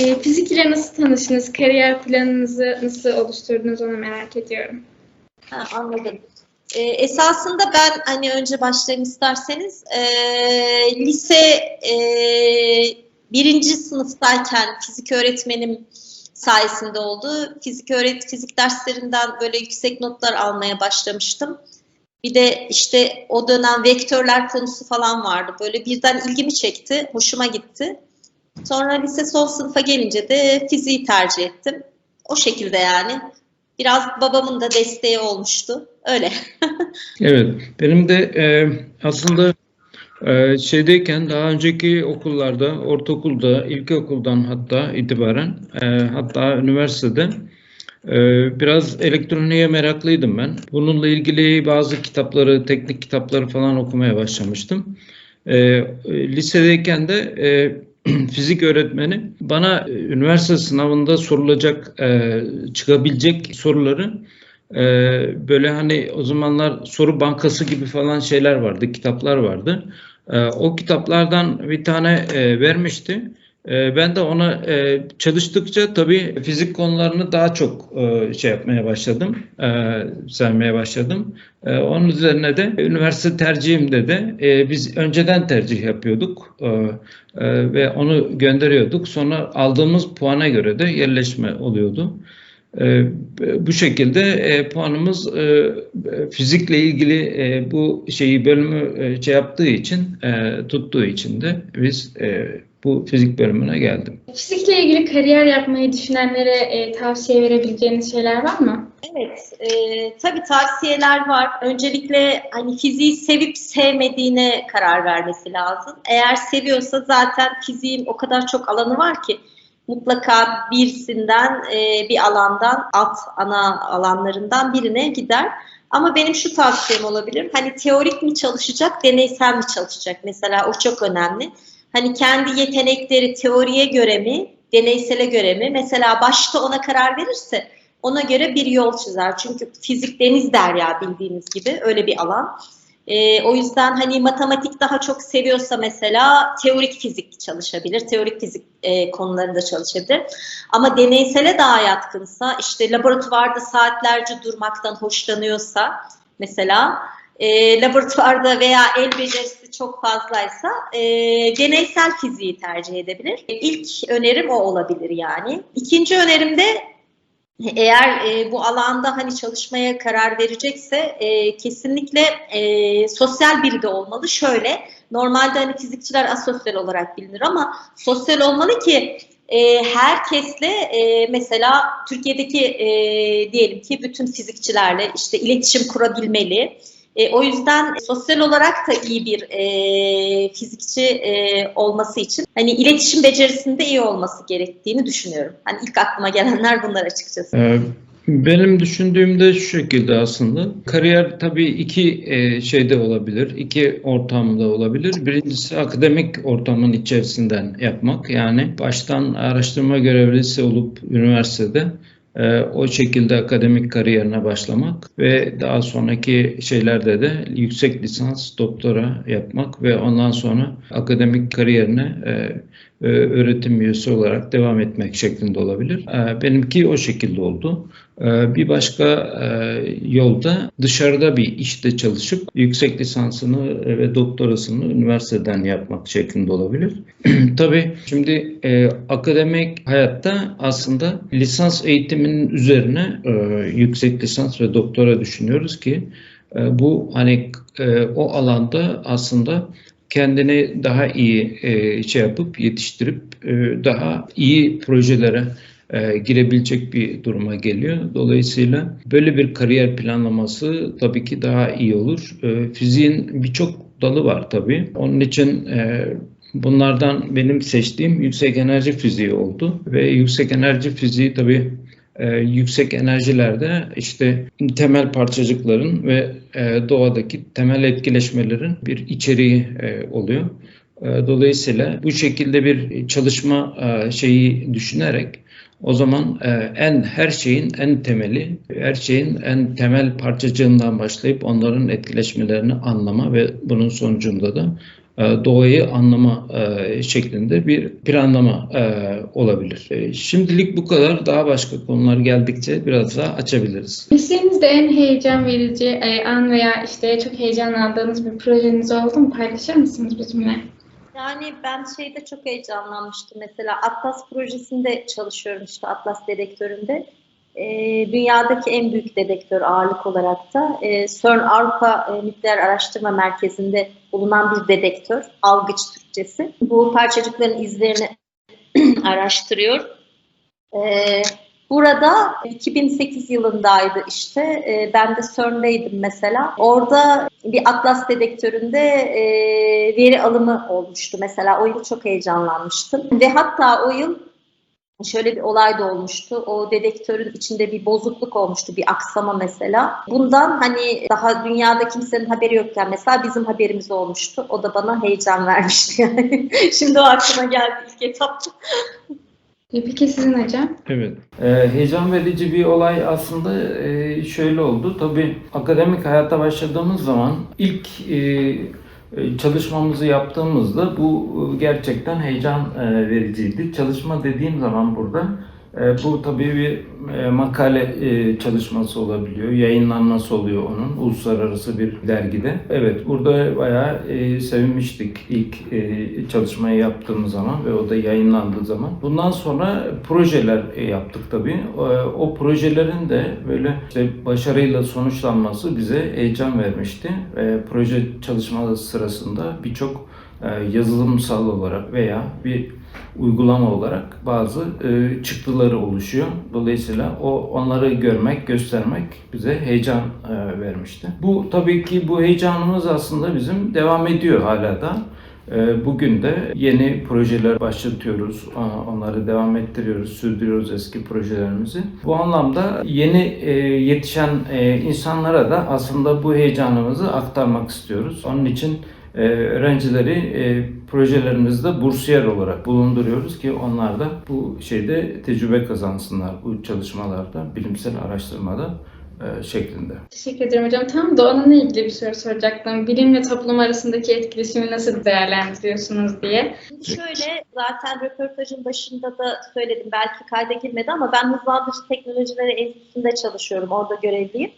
E, fizik ile nasıl tanıştınız? Kariyer planınızı nasıl oluşturdunuz onu merak ediyorum. Ha, anladım. Ee, esasında ben hani önce başlayayım isterseniz e, lise e, birinci sınıftayken fizik öğretmenim sayesinde oldu. Fizik öğret fizik derslerinden böyle yüksek notlar almaya başlamıştım. Bir de işte o dönem vektörler konusu falan vardı. Böyle birden ilgimi çekti, hoşuma gitti. Sonra lise son sınıfa gelince de fiziği tercih ettim. O şekilde yani. Biraz babamın da desteği olmuştu. Öyle. Evet, benim de e, aslında e, şeydeyken daha önceki okullarda, ortaokulda, ilkokuldan hatta itibaren, e, hatta üniversitede e, biraz elektroniğe meraklıydım ben. Bununla ilgili bazı kitapları, teknik kitapları falan okumaya başlamıştım. E, lisedeyken de e, fizik öğretmeni bana e, üniversite sınavında sorulacak, e, çıkabilecek soruları e, böyle hani o zamanlar soru bankası gibi falan şeyler vardı, kitaplar vardı. O kitaplardan bir tane vermişti. E, ben de ona e, çalıştıkça tabii fizik konularını daha çok e, şey yapmaya başladım, e, sevmeye başladım. Onun üzerine de üniversite tercihimde de biz önceden tercih yapıyorduk ve onu gönderiyorduk. Sonra aldığımız puana göre de yerleşme oluyordu. Bu şekilde puanımız fizikle ilgili bu şeyi bölümü şey yaptığı için tuttuğu için de biz bu fizik bölümüne geldim. Fizikle ilgili kariyer yapmayı düşünenlere e, tavsiye verebileceğiniz şeyler var mı? Evet, e, tabii tavsiyeler var. Öncelikle hani fiziği sevip sevmediğine karar vermesi lazım. Eğer seviyorsa zaten fiziğin o kadar çok alanı var ki mutlaka birisinden e, bir alandan alt ana alanlarından birine gider. Ama benim şu tavsiyem olabilir. Hani teorik mi çalışacak, deneysel mi çalışacak? Mesela o çok önemli. Hani kendi yetenekleri teoriye göre mi, deneysele göre mi? Mesela başta ona karar verirse ona göre bir yol çizer. Çünkü fizik deniz derya bildiğiniz gibi öyle bir alan. Ee, o yüzden hani matematik daha çok seviyorsa mesela teorik fizik çalışabilir, teorik fizik e, konularında çalışabilir. Ama deneysele daha yatkınsa, işte laboratuvarda saatlerce durmaktan hoşlanıyorsa mesela e, laboratuvarda veya el becerisi çok fazlaysa e, deneysel fiziği tercih edebilir. İlk önerim o olabilir yani. İkinci önerim de eğer e, bu alanda hani çalışmaya karar verecekse e, kesinlikle e, sosyal biri de olmalı. Şöyle normalde hani fizikçiler asosyal olarak bilinir ama sosyal olmalı ki e, herkesle e, mesela Türkiye'deki e, diyelim ki bütün fizikçilerle işte iletişim kurabilmeli. E, o yüzden sosyal olarak da iyi bir e, fizikçi e, olması için hani iletişim becerisinde iyi olması gerektiğini düşünüyorum. Hani ilk aklıma gelenler bunlar açıkçası. Ee, benim düşündüğümde şu şekilde aslında. Kariyer tabii iki e, şeyde olabilir, iki ortamda olabilir. Birincisi akademik ortamın içerisinden yapmak. Yani baştan araştırma görevlisi olup üniversitede o şekilde akademik kariyerine başlamak ve daha sonraki şeylerde de yüksek lisans, doktora yapmak ve ondan sonra akademik kariyerine e, e, öğretim üyesi olarak devam etmek şeklinde olabilir. E, benimki o şekilde oldu. E, bir başka e, yolda dışarıda bir işte çalışıp yüksek lisansını ve doktorasını üniversiteden yapmak şeklinde olabilir. Tabii şimdi e, akademik hayatta aslında lisans eğitiminin üzerine e, yüksek lisans ve doktora düşünüyoruz ki bu hani o alanda aslında kendini daha iyi şey yapıp yetiştirip daha iyi projelere e, girebilecek bir duruma geliyor. Dolayısıyla böyle bir kariyer planlaması tabii ki daha iyi olur. E, fiziğin birçok dalı var tabii. Onun için e, bunlardan benim seçtiğim yüksek enerji fiziği oldu ve yüksek enerji fiziği tabii e, yüksek enerjilerde işte temel parçacıkların ve e, doğadaki temel etkileşmelerin bir içeriği e, oluyor. E, dolayısıyla bu şekilde bir çalışma e, şeyi düşünerek o zaman e, en her şeyin en temeli, her şeyin en temel parçacığından başlayıp onların etkileşmelerini anlama ve bunun sonucunda da doğayı anlama şeklinde bir planlama olabilir. Şimdilik bu kadar. Daha başka konular geldikçe biraz daha açabiliriz. Mesleğinizde en heyecan verici an veya işte çok heyecanlandığınız bir projeniz oldu mu? Paylaşır mısınız bizimle? Yani ben şeyde çok heyecanlanmıştım. Mesela Atlas projesinde çalışıyorum işte Atlas dedektöründe. Ee, dünyadaki en büyük dedektör ağırlık olarak da e, CERN Avrupa e, Nükleer Araştırma Merkezi'nde bulunan bir dedektör, algıç Türkçesi. Bu parçacıkların izlerini araştırıyor. Ee, burada 2008 yılındaydı işte. Ee, ben de CERN'deydim mesela. Orada bir Atlas dedektöründe e, veri alımı olmuştu. Mesela o yıl çok heyecanlanmıştım. Ve hatta o yıl şöyle bir olay da olmuştu. O dedektörün içinde bir bozukluk olmuştu, bir aksama mesela. Bundan hani daha dünyada kimsenin haberi yokken mesela bizim haberimiz olmuştu. O da bana heyecan vermişti yani. Şimdi o aklıma geldi ilk etapta. E, Peki sizin hocam? Evet. Ee, heyecan verici bir olay aslında e, şöyle oldu. Tabii akademik hayata başladığımız zaman ilk e, e, çalışmamızı yaptığımızda bu e, gerçekten heyecan e, vericiydi. Çalışma dediğim zaman burada e, bu tabii bir e, makale e, çalışması olabiliyor. Yayınlanması oluyor onun uluslararası bir dergide. Evet burada bayağı e, sevinmiştik ilk e, çalışmayı yaptığımız zaman ve o da yayınlandığı zaman. Bundan sonra projeler e, yaptık tabii. E, o projelerin de böyle işte başarıyla sonuçlanması bize heyecan vermişti. E, proje çalışmaları sırasında birçok e, yazılımsal olarak veya bir uygulama olarak bazı e, çıktıları oluşuyor. Dolayısıyla o onları görmek, göstermek bize heyecan e, vermişti. Bu tabii ki bu heyecanımız aslında bizim devam ediyor hala da. E, Bugün de yeni projeler başlatıyoruz, onları devam ettiriyoruz, sürdürüyoruz eski projelerimizi. Bu anlamda yeni e, yetişen e, insanlara da aslında bu heyecanımızı aktarmak istiyoruz. Onun için e, öğrencileri e, projelerimizde bursiyer olarak bulunduruyoruz ki onlar da bu şeyde tecrübe kazansınlar bu çalışmalarda, bilimsel araştırmada e, şeklinde. Teşekkür ederim hocam. Tam onunla ilgili bir soru soracaktım. Bilim ve toplum arasındaki etkileşimi nasıl değerlendiriyorsunuz diye. Şöyle zaten röportajın başında da söyledim belki kayda girmedi ama ben hızlandırıcı teknolojileri enstitüsünde çalışıyorum. Orada görevliyim.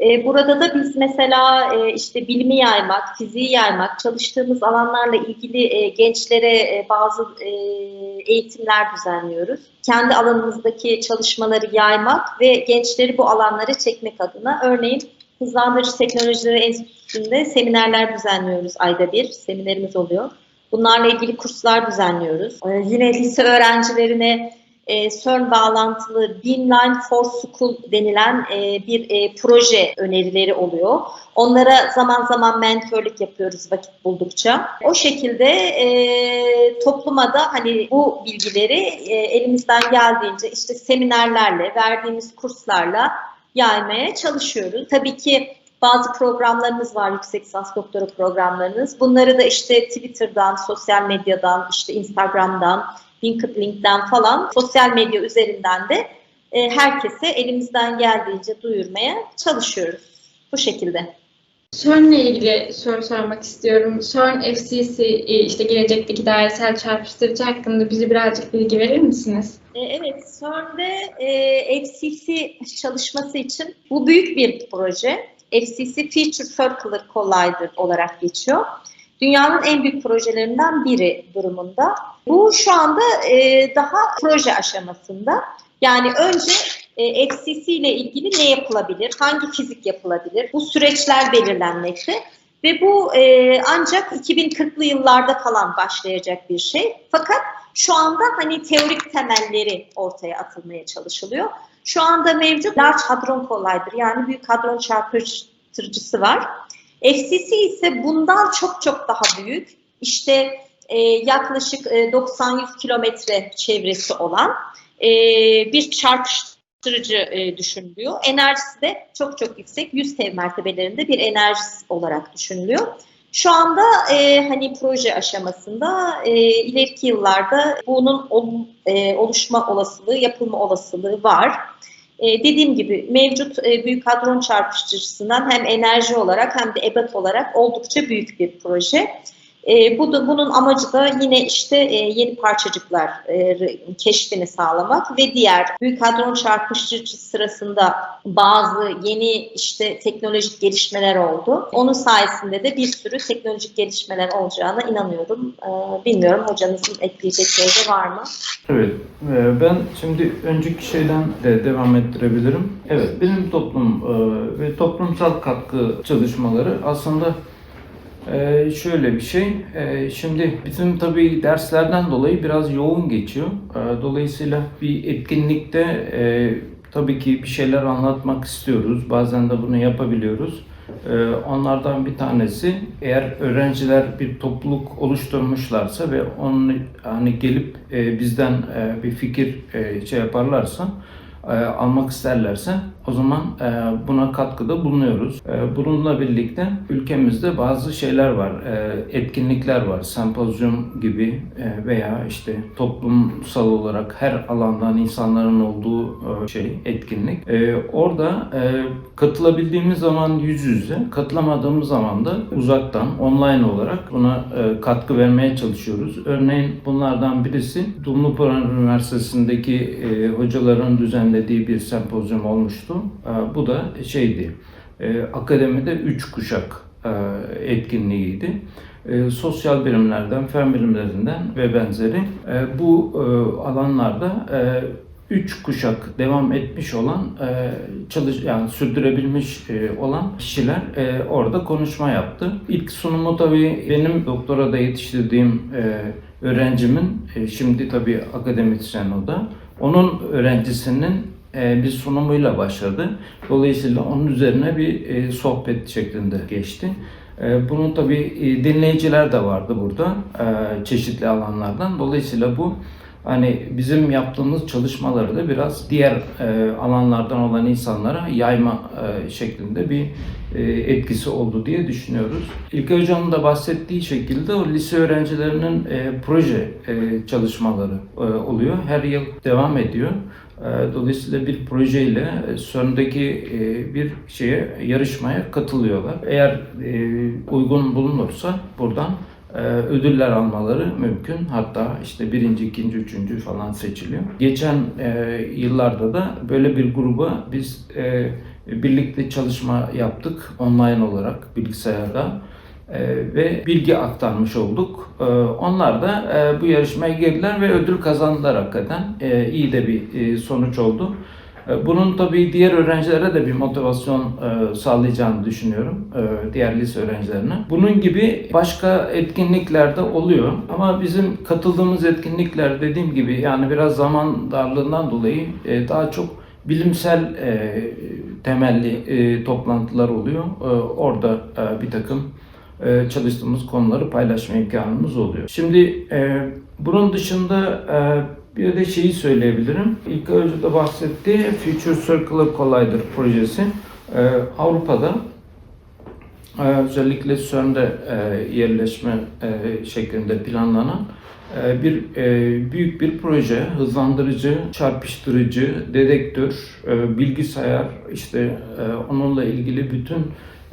Ee, Burada da biz mesela e, işte bilimi yaymak, fiziği yaymak, çalıştığımız alanlarla ilgili e, gençlere e, bazı e, eğitimler düzenliyoruz. Kendi alanımızdaki çalışmaları yaymak ve gençleri bu alanlara çekmek adına örneğin Hızlandırıcı Teknolojileri Enstitüsü'nde seminerler düzenliyoruz ayda bir. Seminerimiz oluyor. Bunlarla ilgili kurslar düzenliyoruz. Yine lise öğrencilerine e, CERN bağlantılı Beamline for School denilen e, bir e, proje önerileri oluyor. Onlara zaman zaman mentörlük yapıyoruz vakit buldukça. O şekilde e, topluma da hani bu bilgileri e, elimizden geldiğince işte seminerlerle, verdiğimiz kurslarla yaymaya çalışıyoruz. Tabii ki bazı programlarımız var, yüksek lisans doktora programlarınız. Bunları da işte Twitter'dan, sosyal medyadan, işte Instagram'dan, LinkedIn'den falan sosyal medya üzerinden de e, herkese elimizden geldiğince duyurmaya çalışıyoruz. Bu şekilde. CERN'le ilgili soru sormak istiyorum. CERN FCC e, işte gelecekteki dairesel çarpıştırıcı hakkında bize birazcık bilgi verir misiniz? E, Evet, CERN'de e, FCC çalışması için bu büyük bir proje. FCC Future Circular Collider olarak geçiyor. Dünyanın en büyük projelerinden biri durumunda. Bu şu anda e, daha proje aşamasında. Yani önce e, FCC ile ilgili ne yapılabilir, hangi fizik yapılabilir, bu süreçler belirlenmekte. Ve bu e, ancak 2040'lı yıllarda falan başlayacak bir şey. Fakat şu anda hani teorik temelleri ortaya atılmaya çalışılıyor. Şu anda mevcut Large Hadron Collider yani Büyük Hadron Çarpıştırıcısı var. FCC ise bundan çok çok daha büyük. İşte e, yaklaşık e, 90-100 kilometre çevresi olan e, bir çarpıştırıcı e, düşünülüyor. Enerjisi de çok çok yüksek. 100 tev mertebelerinde bir enerjisi olarak düşünülüyor. Şu anda e, hani proje aşamasında e, ileriki yıllarda bunun ol- e, oluşma olasılığı, yapılma olasılığı var. E, dediğim gibi mevcut e, büyük hadron çarpıştırıcısından hem enerji olarak hem de ebat olarak oldukça büyük bir proje. E, bu da bunun amacı da yine işte e, yeni parçacıklar e, keşfini sağlamak ve diğer büyük hadron çarpıştırıcı sırasında bazı yeni işte teknolojik gelişmeler oldu. Onun sayesinde de bir sürü teknolojik gelişmeler olacağına inanıyorum. E, bilmiyorum hocanızın ekleyecek şey de var mı? Evet, e, ben şimdi önceki şeyden de devam ettirebilirim. Evet, bilim toplum e, ve toplumsal katkı çalışmaları aslında e, şöyle bir şey. E, Şimdi bizim tabii derslerden dolayı biraz yoğun geçiyor. E, Dolayısıyla bir etkinlikte e, tabii ki bir şeyler anlatmak istiyoruz. Bazen de bunu yapabiliyoruz. Ee, Onlardan bir tanesi eğer öğrenciler bir topluluk oluşturmuşlarsa ve onun hani gelip e, bizden e, bir fikir e, şey yaparlarsa e, almak isterlerse o zaman e, buna katkıda bulunuyoruz. E, Bununla birlikte ülkemizde bazı şeyler var, e, etkinlikler var, sempozyum gibi veya işte toplumsal olarak her alandan insanların olduğu şey, etkinlik. Orada katılabildiğimiz zaman yüz yüze, katılamadığımız zaman da uzaktan, online olarak buna katkı vermeye çalışıyoruz. Örneğin bunlardan birisi Dumlupınar Üniversitesi'ndeki e, hocaların düzenlediği bir sempozyum olmuştu. E, bu da şeydi, e, akademide üç kuşak e, etkinliğiydi. E, sosyal bilimlerden, fen bilimlerinden ve benzeri bu alanlarda üç kuşak devam etmiş olan çalış yani sürdürebilmiş olan kişiler orada konuşma yaptı. İlk sunumu tabii benim doktora da yetiştirdiğim öğrencimin şimdi tabii akademisyen o da onun öğrencisinin bir sunumuyla başladı. Dolayısıyla onun üzerine bir e, sohbet şeklinde geçti. E, Bunun tabii e, dinleyiciler de vardı burada e, çeşitli alanlardan. Dolayısıyla bu hani bizim yaptığımız çalışmaları da biraz diğer e, alanlardan olan insanlara yayma e, şeklinde bir e, etkisi oldu diye düşünüyoruz. İlkay Hocam'ın da bahsettiği şekilde o lise öğrencilerinin e, proje e, çalışmaları e, oluyor. Her yıl devam ediyor. E, Dolayısıyla bir projeyle CERN'deki e, bir şeye yarışmaya katılıyorlar. Eğer e, uygun bulunursa buradan ödüller almaları mümkün. Hatta işte birinci, ikinci, üçüncü falan seçiliyor. Geçen yıllarda da böyle bir gruba biz birlikte çalışma yaptık online olarak bilgisayarda ve bilgi aktarmış olduk. E, onlar da e, bu yarışmaya girdiler ve ödül kazandılar hakikaten. E, iyi de bir e, sonuç oldu. Bunun tabii diğer öğrencilere de bir motivasyon e, sağlayacağını düşünüyorum. Diğer lise öğrencilerine. Bunun gibi başka etkinlikler de oluyor. Ama bizim katıldığımız etkinlikler dediğim gibi yani biraz zaman darlığından dolayı daha çok bilimsel temelli toplantılar oluyor. Orada bir takım çalıştığımız konuları paylaşma imkanımız oluyor. Şimdi e, bunun dışında e, bir de şeyi söyleyebilirim. İlk önce de bahsettiği Future Circular Collider projesi e, Avrupa'da e, özellikle CERN'de e, yerleşme e, şeklinde planlanan e, bir e, büyük bir proje, hızlandırıcı, çarpıştırıcı, dedektör, e, bilgisayar, işte e, onunla ilgili bütün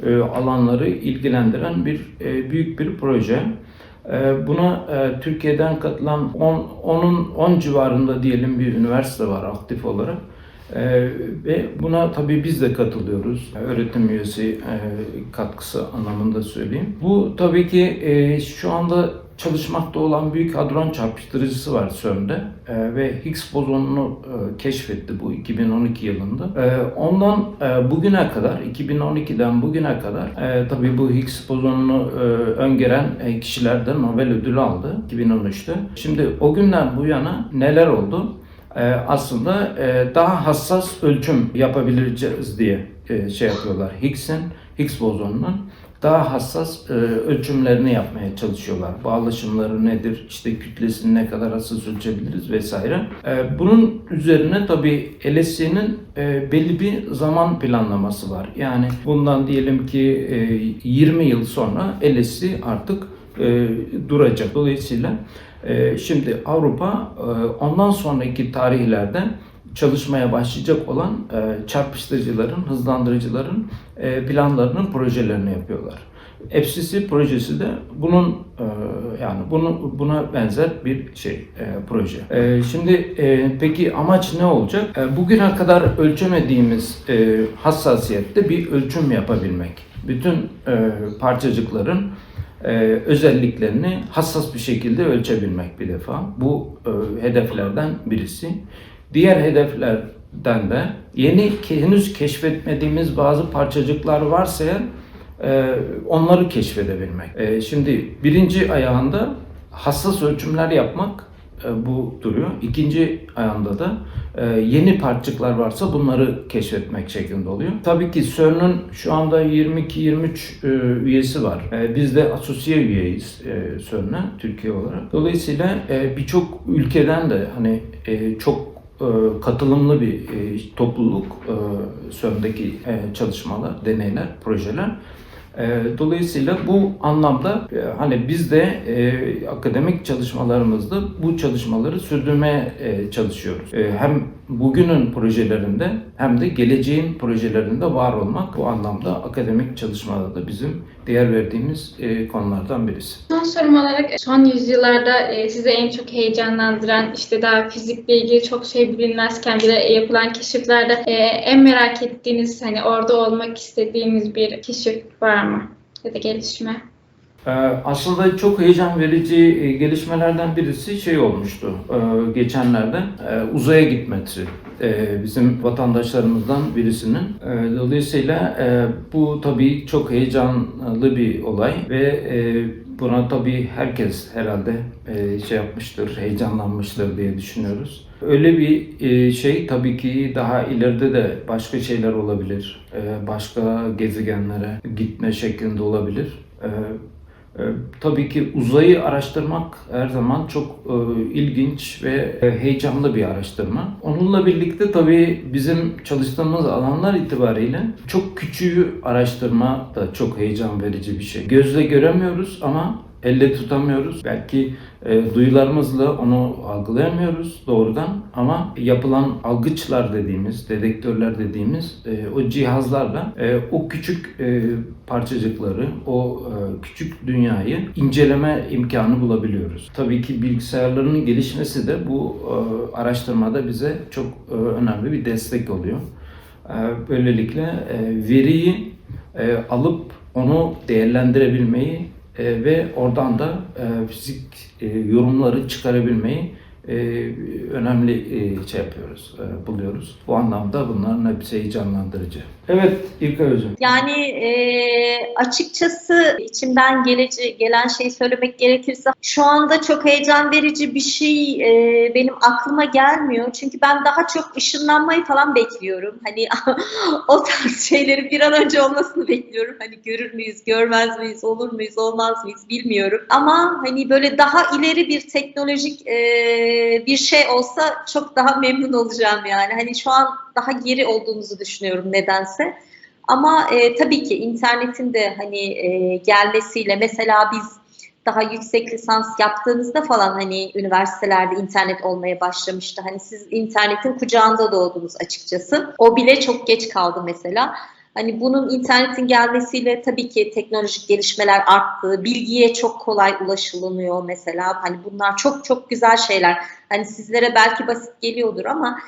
e, alanları ilgilendiren bir e, büyük bir proje. E, Buna Türkiye'den katılan 10 onun 10 civarında diyelim bir üniversite var aktif olarak. E, ve buna tabii biz de katılıyoruz. Öğretim üyesi e, katkısı anlamında söyleyeyim. Bu tabii ki e, şu anda çalışmakta olan büyük hadron çarpıştırıcısı var CERN'de e, ve Higgs bozonunu e, keşfetti bu 2012 yılında. E, ondan e, bugüne kadar, 2012'den bugüne kadar e, tabii bu Higgs bozonunu e, öngören e, kişiler de Nobel ödülü aldı 2013'te. Şimdi o günden bu yana neler oldu? E, aslında e, daha hassas ölçüm yapabileceğiz diye e, şey yapıyorlar. Higgs'in, Higgs bozonunun daha hassas e, ölçümlerini yapmaya çalışıyorlar. Bağlaşımları nedir, işte kütlesini ne kadar hassas ölçebiliriz vesaire. E, bunun üzerine tabii LSC'nin e, belli bir zaman planlaması var. Yani bundan diyelim ki e, 20 yıl sonra LSC artık e, duracak. Dolayısıyla e, şimdi Avrupa e, ondan sonraki tarihlerde çalışmaya başlayacak olan e, çarpıştırıcıların, hızlandırıcıların e, planlarının projelerini yapıyorlar. FCC projesi de bunun e, yani bunu buna benzer bir şey e, proje. E, şimdi e, peki amaç ne olacak? E, bugüne kadar ölçemediğimiz e, hassasiyette bir ölçüm yapabilmek. Bütün e, parçacıkların e, özelliklerini hassas bir şekilde ölçebilmek bir defa. Bu e, hedeflerden birisi. Diğer hedeflerden de yeni henüz keşfetmediğimiz bazı parçacıklar varsa e, onları keşfedebilmek. E, şimdi birinci ayağında hassas ölçümler yapmak e, bu duruyor. İkinci ayağında da e, yeni parçacıklar varsa bunları keşfetmek şeklinde oluyor. Tabii ki CERN'ün şu anda 22-23 e, üyesi var. E, biz de asosiye üyeyiz e, CERN'e Türkiye olarak. Dolayısıyla e, birçok ülkeden de hani e, çok katılımlı bir e, topluluk e, CERN'deki e, çalışmalar, deneyler, projeler. Dolayısıyla bu anlamda hani biz de akademik çalışmalarımızda bu çalışmaları sürdürmeye çalışıyoruz. Hem bugünün projelerinde hem de geleceğin projelerinde var olmak bu anlamda akademik çalışmalarda da bizim değer verdiğimiz e, konulardan birisi. Son sorum olarak son yüzyıllarda e, sizi en çok heyecanlandıran işte daha fizikle ilgili çok şey bilinmezken bile yapılan keşiflerde e, en merak ettiğiniz hani orada olmak istediğiniz bir keşif var mı? Ya da gelişme. Ee, Aslında çok heyecan verici e, gelişmelerden birisi şey olmuştu e, geçenlerde e, uzaya gitmesi bizim vatandaşlarımızdan birisinin. Dolayısıyla bu tabii çok heyecanlı bir olay ve buna tabii herkes herhalde şey yapmıştır, heyecanlanmıştır diye düşünüyoruz. Öyle bir şey tabii ki daha ileride de başka şeyler olabilir, başka gezegenlere gitme şeklinde olabilir. E, e, Tabii ki uzayı araştırmak her zaman çok e, ilginç ve e, heyecanlı bir araştırma. Onunla birlikte tabii bizim çalıştığımız alanlar itibariyle çok küçüğü araştırma da çok heyecan verici bir şey. Gözle göremiyoruz ama elle tutamıyoruz. Belki e, duyularımızla onu algılayamıyoruz doğrudan ama yapılan algıçlar dediğimiz, dedektörler dediğimiz e, o cihazlarla e, o küçük e, parçacıkları, o e, küçük dünyayı inceleme imkanı bulabiliyoruz. Tabii ki bilgisayarların gelişmesi de bu e, araştırmada bize çok e, önemli bir destek oluyor. E, Böylelikle e, veriyi e, alıp onu değerlendirebilmeyi e, ve oradan da e, fizik e, yorumları çıkarabilmeyi önemli e, şey yapıyoruz, e, buluyoruz. Bu anlamda bunların hepsi heyecanlandırıcı. Evet İlkay Hocam. Yani e, açıkçası içimden gelece, gelen şeyi söylemek gerekirse şu anda çok heyecan verici bir şey e, benim aklıma gelmiyor. Çünkü ben daha çok ışınlanmayı falan bekliyorum. Hani o tarz şeylerin bir an önce olmasını bekliyorum. Hani görür müyüz, görmez miyiz, olur muyuz, olmaz mıyız bilmiyorum. Ama hani böyle daha ileri bir teknolojik e, bir şey olsa çok daha memnun olacağım yani. Hani şu an daha geri olduğumuzu düşünüyorum nedense. Ama e, tabii ki internetin de hani e, gelmesiyle mesela biz daha yüksek lisans yaptığımızda falan hani üniversitelerde internet olmaya başlamıştı. Hani siz internetin kucağında doğdunuz açıkçası. O bile çok geç kaldı mesela. Hani bunun internetin gelmesiyle tabii ki teknolojik gelişmeler arttı. Bilgiye çok kolay ulaşılıyor mesela. Hani bunlar çok çok güzel şeyler. Hani sizlere belki basit geliyordur ama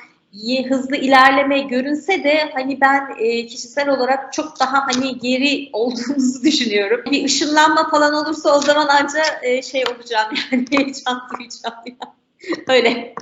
hızlı ilerleme görünse de hani ben e, kişisel olarak çok daha hani geri olduğumuzu düşünüyorum. Bir ışınlanma falan olursa o zaman anca e, şey olacağım yani heyecan duyacağım yani. Öyle.